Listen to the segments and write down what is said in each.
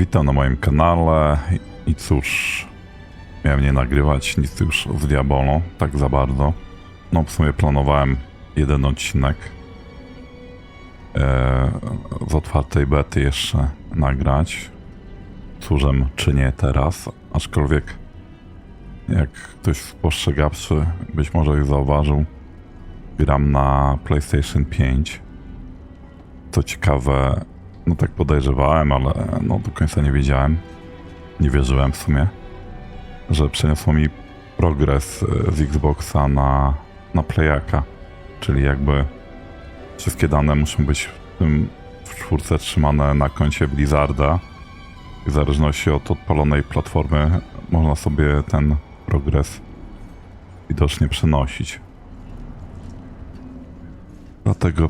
Witam na moim kanale i cóż, miałem nie nagrywać nic już z Diabolo, tak za bardzo. No w sumie planowałem jeden odcinek e, z otwartej bety jeszcze nagrać. Cóżem czy nie teraz, aczkolwiek jak ktoś spostrzegawczy być może już zauważył, gram na PlayStation 5. Co ciekawe, no tak podejrzewałem, ale no do końca nie wiedziałem. Nie wierzyłem w sumie, że przeniosło mi progres e, z Xboxa na, na Playaka. Czyli jakby wszystkie dane muszą być w tym w czwórce trzymane na koncie Blizzarda. W zależności od odpalonej platformy można sobie ten progres widocznie przenosić. Dlatego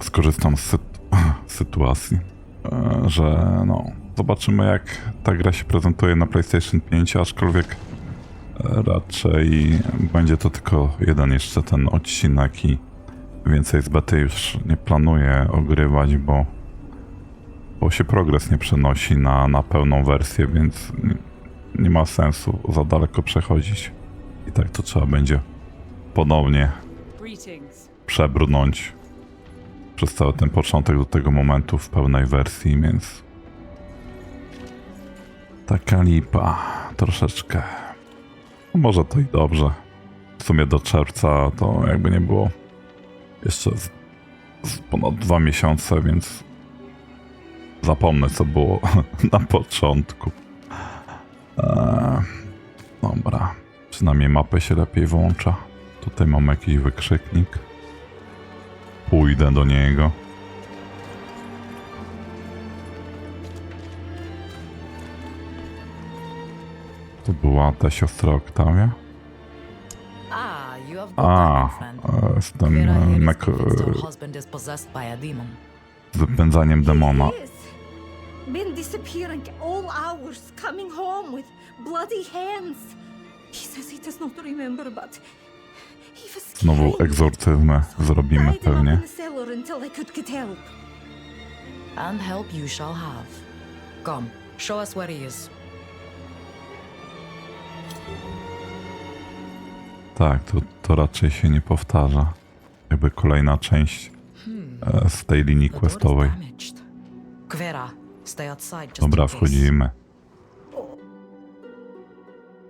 skorzystam z sytuacji, e, że no, zobaczymy jak ta gra się prezentuje na PlayStation 5, aczkolwiek e, raczej będzie to tylko jeden jeszcze ten odcinek i więcej z bety już nie planuję ogrywać, bo, bo się progres nie przenosi na, na pełną wersję, więc nie, nie ma sensu za daleko przechodzić. I tak to trzeba będzie ponownie przebrnąć przez cały ten początek do tego momentu w pełnej wersji, więc taka lipa troszeczkę. No może to i dobrze. W sumie do czerwca to jakby nie było jeszcze z, z ponad dwa miesiące, więc zapomnę co było na początku. Eee, dobra, przynajmniej mapę się lepiej włącza. Tutaj mam jakiś wykrzyknik. Pójdę do niego. To była ta siostra Oktawia? A, e, z tym e, mek- e, z wypędzaniem demona. Been disappearing all hours, coming home with bloody hands. He says he does not remember, but Znowu egzorcyzmę zrobimy pewnie. in the cellar until I could get help. And help you shall have. Come, show us where he is. Tak, to, to raczej się nie powtarza. Jakby kolejna część e, z tej linii questowej. Dobra, wchodzimy.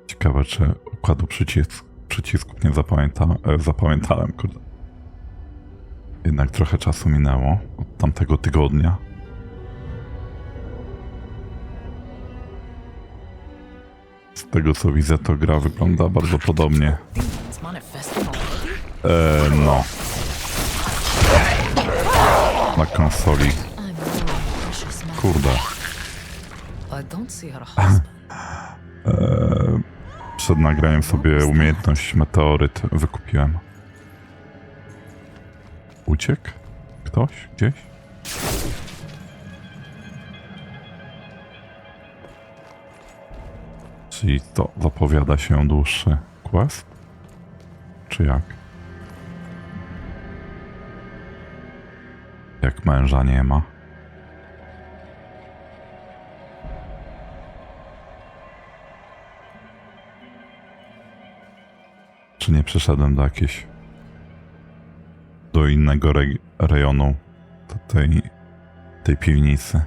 Ciekawe, czy układu przycisk, przycisków nie zapamięta, e, zapamiętałem. Kurde. Jednak trochę czasu minęło od tamtego tygodnia. Z tego co widzę, to gra wygląda bardzo podobnie. E, no. Na konsoli. Kurde. I Przed nagraniem sobie umiejętność meteoryt wykupiłem. Uciekł? Ktoś? Gdzieś? Czyli to zapowiada się dłuższy quest? Czy jak? Jak męża nie ma? Czy nie przeszedłem do jakiejś. do innego re rejonu do tej, tej piwnicy?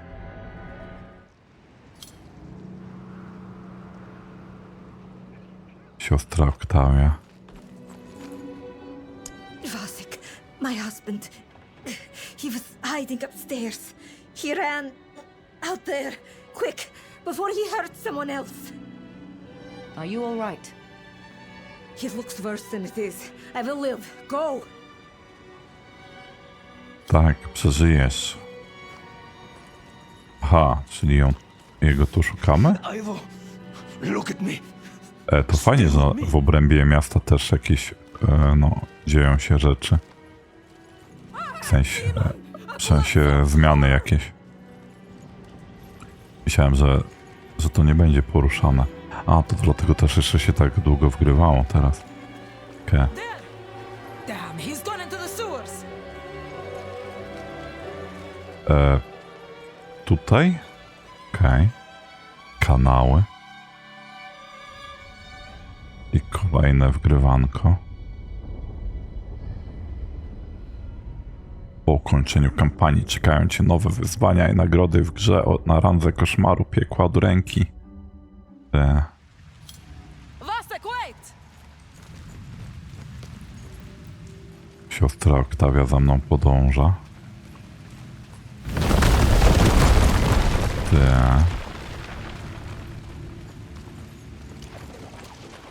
Siostra Oktawia. Vasek, my husband. He was hiding upstairs. He ran out there, quick, before he hurt someone else. Are you all right? He looks worse than it is. I will live. Go. Tak, przeżyjesz. Aha, czyli ją, jego tu szukamy? Ivo, look at me. E, to fajnie, że w obrębie miasta też jakieś, e, no, dzieją się rzeczy. W sensie, e, w sensie zmiany jakieś. Myślałem, że, że to nie będzie poruszane. A, to dlatego też jeszcze się tak długo wgrywało teraz. Okej. Damn, he's gone into the sewers. E, tutaj? Okej. Okej. Kanały. I kolejne wgrywanko. Po ukończeniu kampanii czekają cię nowe wyzwania i nagrody w grze o, na randze koszmaru piekła od ręki. Te. Siostra Oktawia za mną podąża.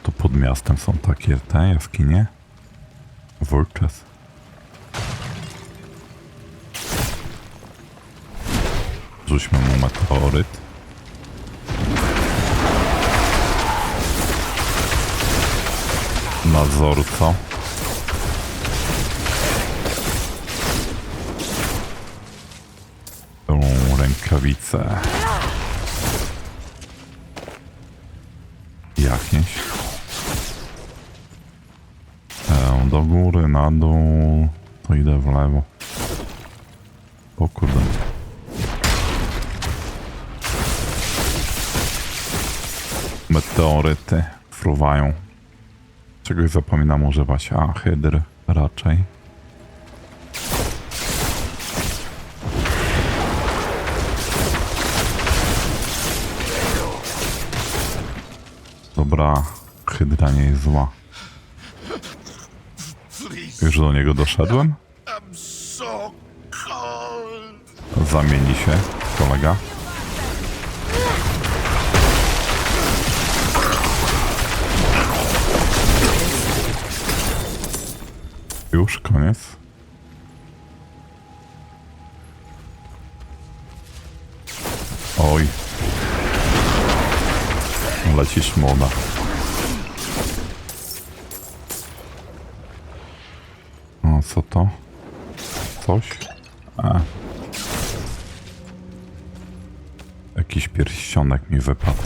Tu pod miastem są takie te jaskinie. Wurczes. Rzućmy mu meteoryt. Nadzorco. Tą rękawicę. Jakieś. E, do góry, na dół. To idę w lewo. O kurde. Meteoryty fruwają. Czegoś zapominam używać. A, hydr raczej. Dobra, hydra nie jest zła. Już do niego doszedłem? Zamieni się, kolega. Już koniec. Lecisz młoda. O, co to? Coś? A. Jakiś pierścionek mi wypadł.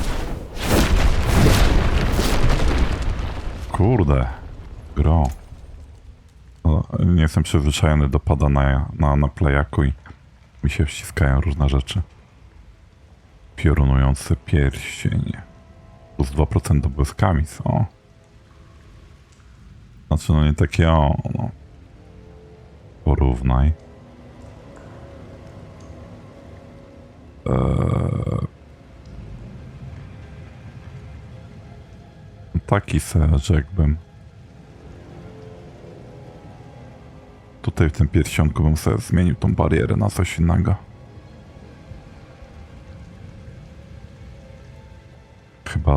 Kurde. Gro. No, nie jestem przyzwyczajony do pada na, na, na playaku i mi się wciskają różne rzeczy. Piorunujący pierścień. Plus 2% do błyskawic, o. Znaczy, no nie takie o, no. Porównaj. Taki se rzekłbym. Tutaj w tym pierścionku bym sobie zmienił tą barierę na coś innego.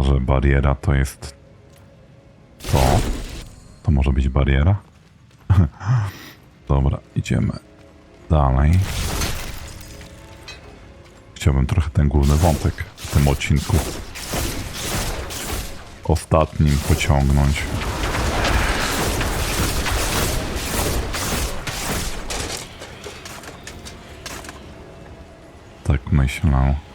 Że bariera to jest to. To może być bariera. Dobra, idziemy dalej. Chciałbym trochę ten główny wątek w tym odcinku ostatnim pociągnąć. Tak myślę.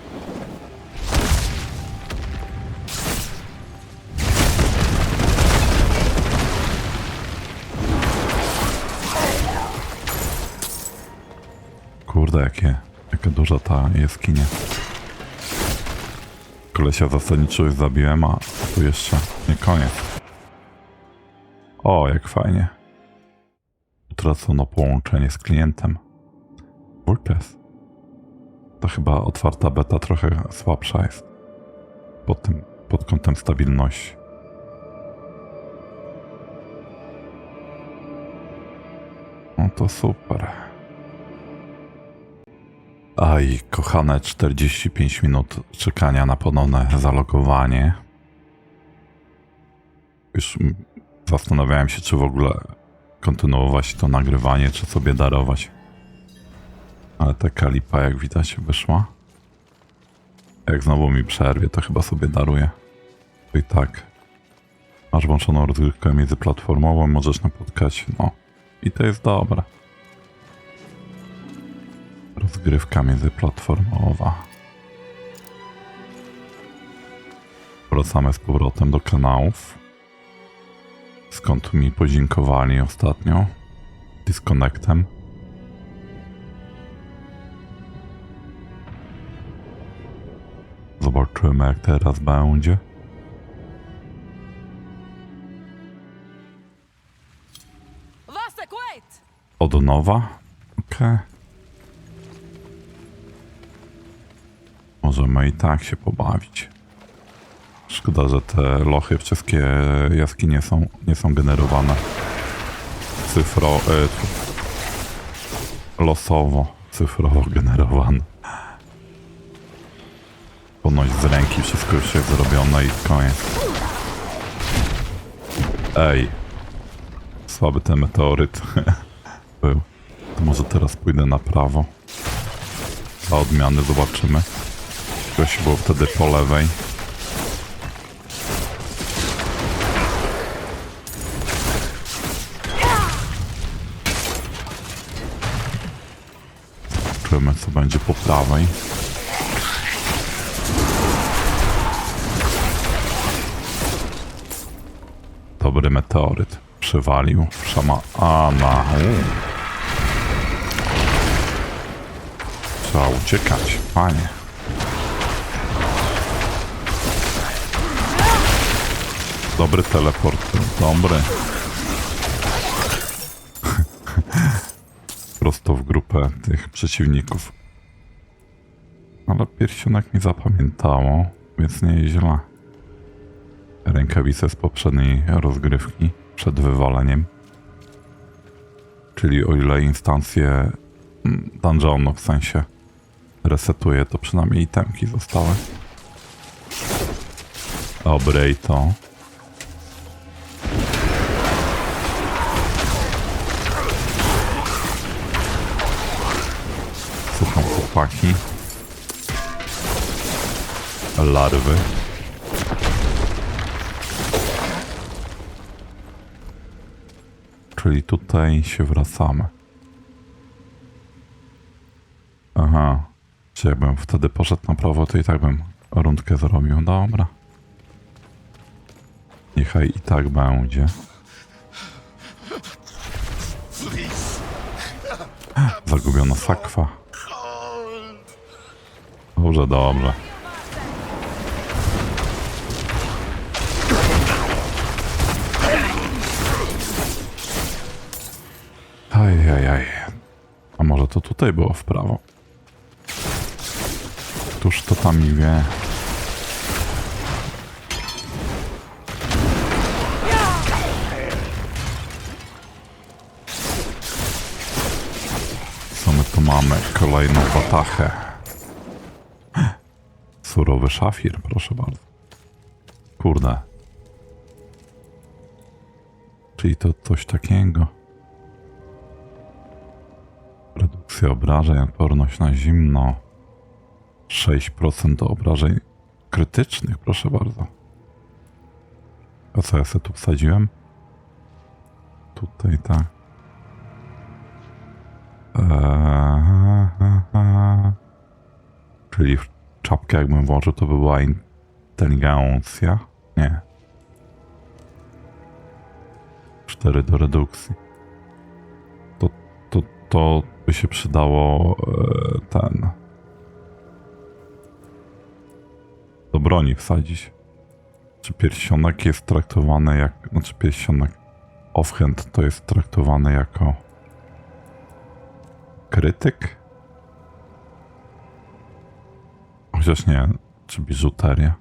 Duża ta jaskinia. Kolesia zasadniczo już zabiłem, a tu jeszcze nie koniec. O, jak fajnie. Utracono połączenie z klientem. WordPress. To chyba otwarta beta trochę słabsza jest. Pod tym, pod kątem stabilności. No to super. Aj, kochane 45 minut czekania na ponowne zalogowanie. Już zastanawiałem się, czy w ogóle kontynuować to nagrywanie, czy sobie darować. Ale taka lipa, jak widać, wyszła. Jak znowu mi przerwie, to chyba sobie daruję. I tak. Masz włączoną rozgrywkę międzyplatformową, możesz napotkać, no. I to jest dobre. Rozgrywka międzyplatformowa. Wracamy z powrotem do kanałów. Skąd mi podziękowali ostatnio. Disconnectem. Zobaczymy jak teraz będzie. Od nowa? Okej. Możemy i tak się pobawić. Szkoda, że te lochy wszystkie jaskinie są, nie są generowane cyfro... Tu- losowo, cyfrowo generowane. Ponoć z ręki wszystko już jest zrobione i koniec. Ej, Słaby ten meteoryt był. To może teraz pójdę na prawo. Dla odmiany zobaczymy. Coś było wtedy po lewej. Zobaczymy co będzie po prawej. Dobry meteoryt. Przywalił. Szama... Ana. Trzeba uciekać, panie. Dobry teleport. Dobry. Prosto w grupę tych przeciwników. Ale pierścionek mi zapamiętało, więc nie jest źle rękawice z poprzedniej rozgrywki przed wywaleniem. Czyli o ile instancje mm, dungeonu w sensie resetuje, to przynajmniej itemki zostały. Dobre i to. Chłopaki. Larwy. Czyli tutaj się wracamy. Aha. Czy jakbym wtedy poszedł na prawo, to i tak bym rundkę zrobił. Dobra. Niechaj i tak będzie. Zagubiona sakwa. Dobrze, dobrze. Ajajaj. A może to tutaj było w prawo? Któż to tam i wie? Co my tu mamy? Kolejną batachę. Surowy szafir, proszę bardzo. Kurde. Czyli to coś takiego. Redukcja obrażeń, odporność na zimno. 6% do obrażeń krytycznych, proszę bardzo. A co ja sobie tu wsadziłem? Tutaj tak. Eee, czyli w czapkę jakbym włożył, to by była inteligencja? Nie. 4 do redukcji. To, to, to by się przydało e, ten. Do broni wsadzić. Czy pierścionek jest traktowany jak. Znaczy pierścionek. Offhand to jest traktowany jako. Krytyk? Chociaż nie, czy biżuteria?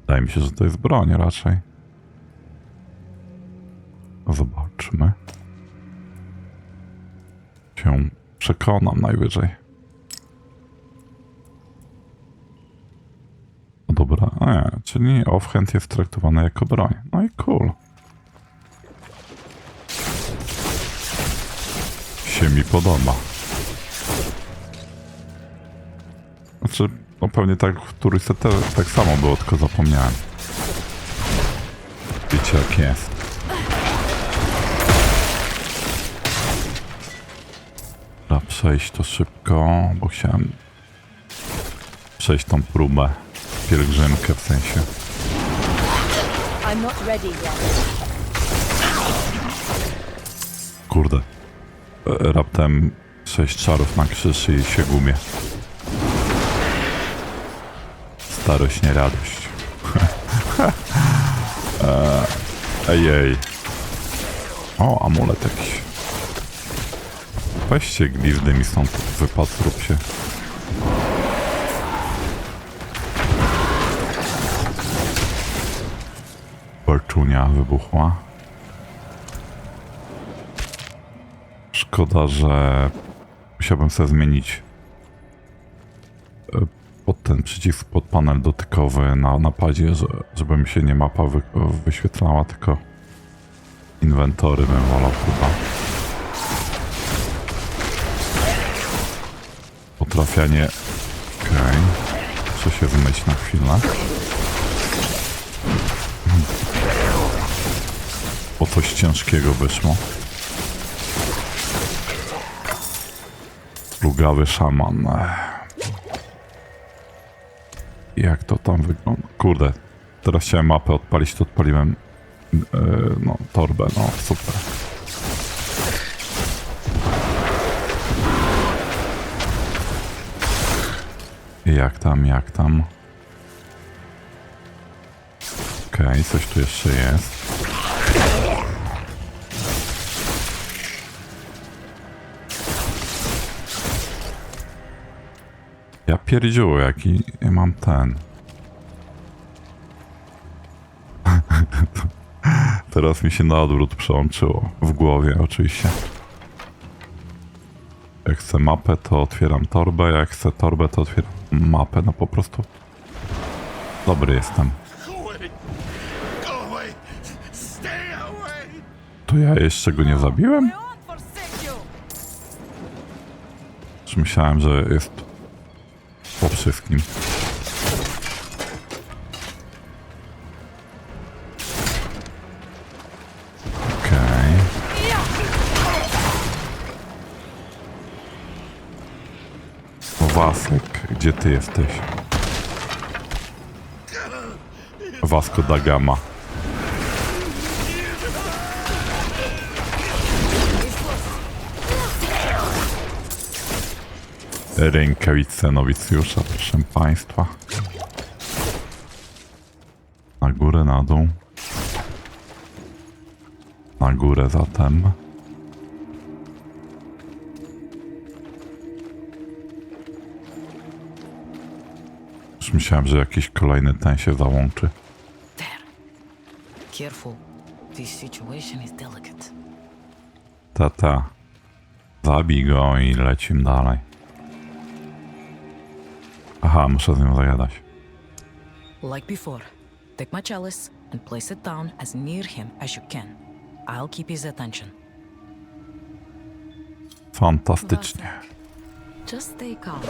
Wydaje mi się, że to jest broń raczej. Zobaczmy. Się przekonam najwyżej. No dobra, nie, czyli offhand jest traktowany jako broń. No i cool. Się mi podoba. Znaczy, no pewnie tak w turyście te, tak samo było, tylko zapomniałem. Wiecie jak jest. Dobra, przejść to szybko, bo chciałem przejść tą próbę. Pielgrzymkę w sensie. Kurde. E, Raptem sześć czarów na krzyż i się gubię. Starość, nie radość. Eee, Ejej. O, amulet jakiś. Weźcie glizdy mi stąd wypad, zrób się. Fortunia wybuchła. Szkoda, że musiałbym sobie zmienić e, pod ten przycisk, pod panel dotykowy na napadzie, że, żeby mi się nie mapa wy, wyświetlała, tylko inwentory bym wolał chyba. Potrafianie... Okej. Muszę się zmyć na chwilę. Bo coś ciężkiego wyszło. Plugawy szaman. Jak to tam wygląda? Kurde, teraz chciałem mapę odpalić, to odpaliłem yy, no, torbę, no super. Jak tam, jak tam? Okej, coś tu jeszcze jest. Ja pierdziu, jaki ja mam ten. Teraz mi się na odwrót przełączyło. W głowie oczywiście. Jak chcę mapę, to otwieram torbę, jak chcę torbę, to otwieram mapę. No po prostu dobry jestem. To ja jeszcze go nie zabiłem? myślałem, że jest wszystkim. Okej. Wasek, gdzie ty jesteś? Vasco da Gama. Rękawice nowicjusza, proszę państwa. Na górę, na dół. Na górę zatem. Już myślałem, że jakiś kolejny ten się załączy. There. Careful. This situation is delicate. Ta, ta. Zabij go i lecimy dalej. Aha, muszę z nią zagadać. Like before, take my chalice and place it down as near him as you can. I'll keep his attention. Fantastycznie. Vasek, Just stay calm.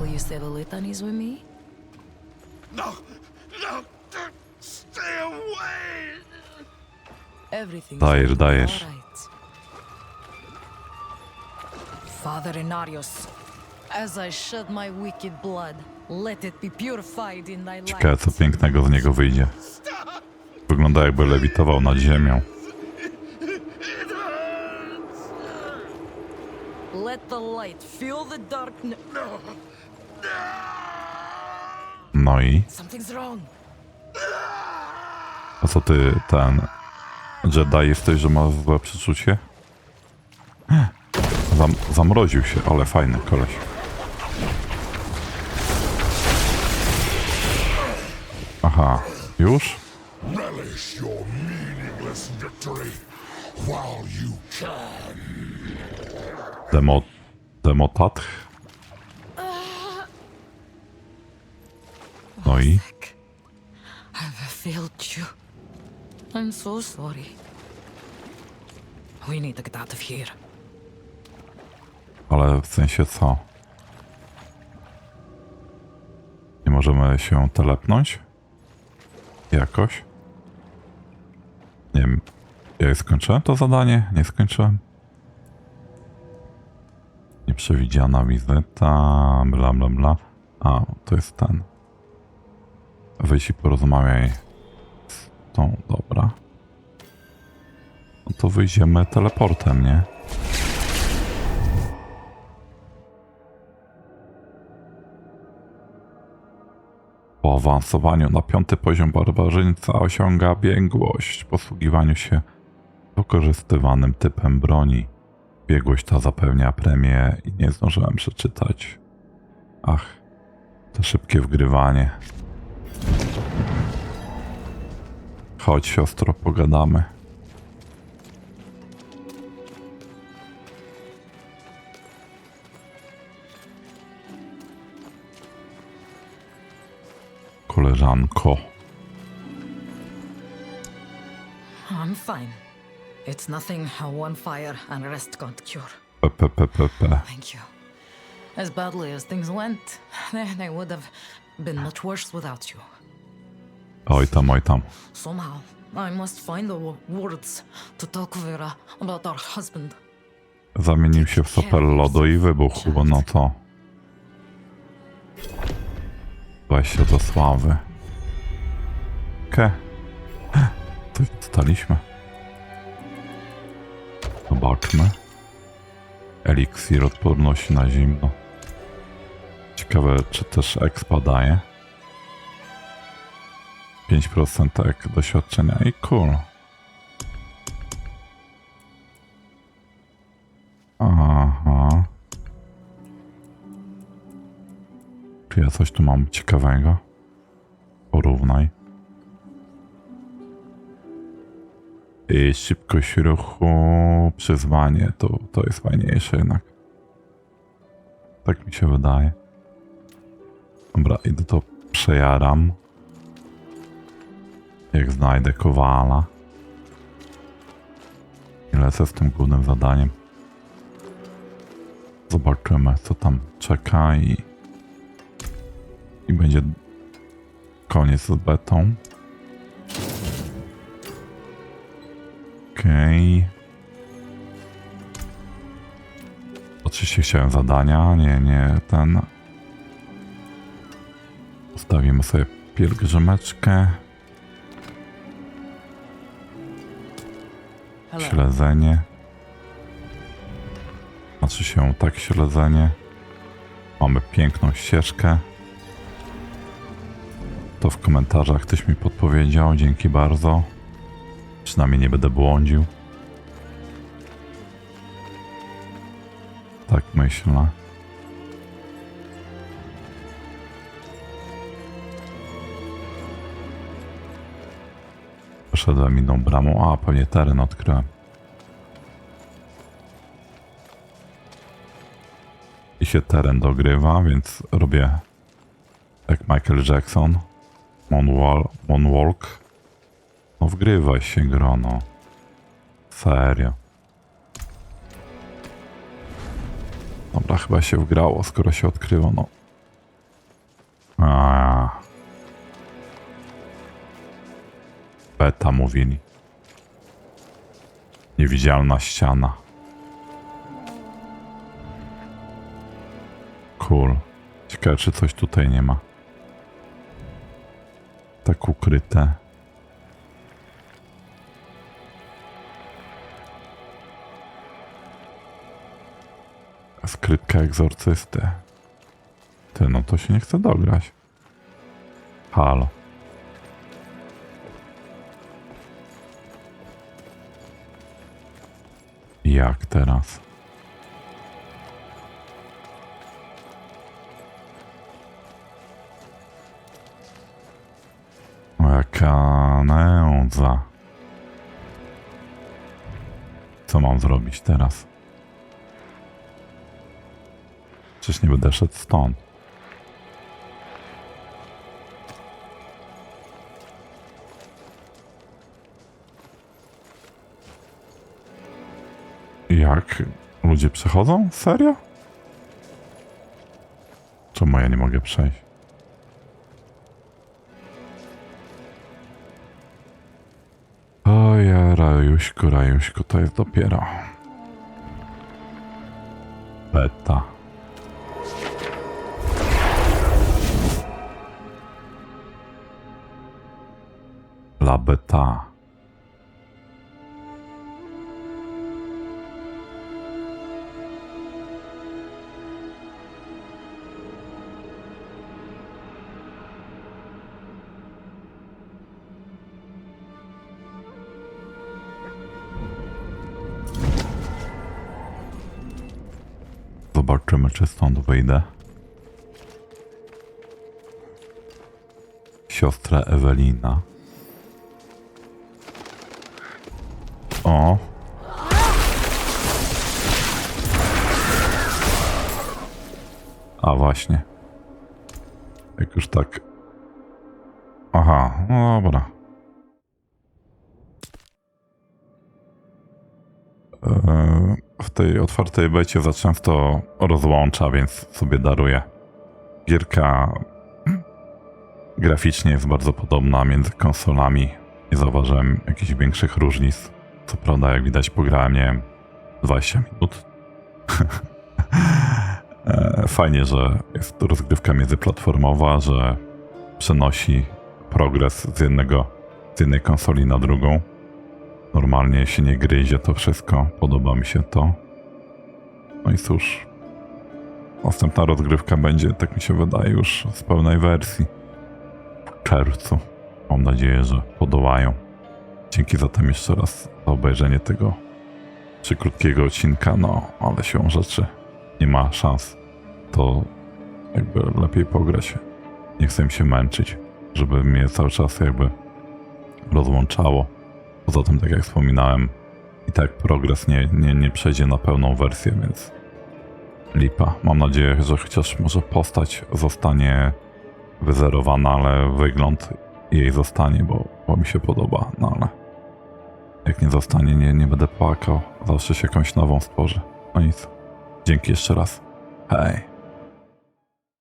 Will you say the litanies with me? No! No! Stay away! Everything's Dajesz, dajesz. all right. Father Inarius, Ciekawe, light. co pięknego z niego wyjdzie. Wygląda jakby lewitował nad ziemią. Let the light fill the darkness. No i? A co ty, ten... Jedi jesteś, że masz złe przeczucie? Zam zamroził się, ale fajny koleś. Aha, już? Relish your meaningless victory while you can. Demo... Demotatch? No i? I've failed you. I'm so sorry. We need to get out of here. Ale w sensie co? Nie możemy się telepnąć? Jakoś? Nie wiem. Ja skończyłem to zadanie? Nie skończyłem? Nieprzewidziana wizyta, bla bla bla. A, to jest ten. Weź i porozmawiaj z tą, dobra. No to wyjdziemy teleportem, nie? Po awansowaniu na piąty poziom barbarzyńca osiąga biegłość w posługiwaniu się wykorzystywanym typem broni. Biegłość ta zapewnia premię i nie zdążyłem przeczytać. Ach, to szybkie wgrywanie. Chodź siostro, pogadamy. Koleżanko. I'm fine. It's nothing one fire and rest can't cure. PPPPP. Thank you. As badly as things went, they, would have been much worse without you. Oj tam, oj tam. Somehow, I must find the wo- words to tell Kuvira about our husband. Zamienił się w super lodu i wybuchł, no to... Weź się do sławy. Ke. Coś dostaliśmy. Zobaczmy. Eliksir odporności na zimno. Ciekawe, czy też expa daje. 5% ek doświadczenia i cool. Ja coś tu mam ciekawego? Porównaj. I szybkość ruchu, przyzwanie, to, to jest fajniejsze jednak. Tak mi się wydaje. Dobra, idę to przejaram. Jak znajdę kowala. I lecę z tym głównym zadaniem. Zobaczymy, co tam czeka i... I będzie koniec z betą. Okej. Oczywiście chciałem zadania, nie, nie ten. Ustawimy sobie pielgrzymeczkę, śledzenie. Znaczy się tak śledzenie. Mamy piękną ścieżkę. To w komentarzach ktoś mi podpowiedział, dzięki bardzo. Przynajmniej nie będę błądził. Tak myślę. Poszedłem inną bramą, a pewnie teren odkryłem. I się teren dogrywa, więc robię jak Michael Jackson. Moonwal- Moonwalk. No wgrywaj się grono. Serio. Dobra, chyba się wgrało, skoro się odkryło, no. Beta mówili. Niewidzialna ściana. Cool. Ciekawe, czy coś tutaj nie ma. Tak ukryte. Skrytka egzorcysty. Ty, no to się nie chce dograć. Halo. Jak teraz? Jaka nędza. Co mam zrobić teraz? Przecież nie będę szedł stąd. Jak? Ludzie przechodzą? Serio? Czemu ja nie mogę przejść? Rajuśku, rajuśku, to jest dopiero. Beta. La beta. Zobaczymy, czy stąd wyjdę. Siostra Ewelina. O. A właśnie. Jak już tak. Aha, no dobra. Tej otwartej becie za często rozłącza, więc sobie daruję. Gierka graficznie jest bardzo podobna między konsolami. Nie zauważyłem jakichś większych różnic. Co prawda, jak widać, pograłem, nie wiem, 20 minut. E, Fajnie, że jest rozgrywka międzyplatformowa, że przenosi progres z jednego, z jednej konsoli na drugą. Normalnie się nie gryzie to wszystko, podoba mi się to. No i cóż, następna rozgrywka będzie, tak mi się wydaje, już z pełnej wersji w czerwcu. Mam nadzieję, że podołają. Dzięki zatem jeszcze raz za obejrzenie tego czy krótkiego odcinka, no ale siłą rzeczy nie ma szans. To jakby lepiej pograć. Nie chcę się męczyć, żeby mnie cały czas jakby rozłączało. Poza tym, tak jak wspominałem, i tak progres nie, nie, nie przejdzie na pełną wersję, więc lipa. Mam nadzieję, że chociaż może postać zostanie wyzerowana, ale wygląd jej zostanie, bo, bo mi się podoba, no ale jak nie zostanie, nie, nie będę płakał. Zawsze się jakąś nową stworzy. No nic. Dzięki jeszcze raz. Hej.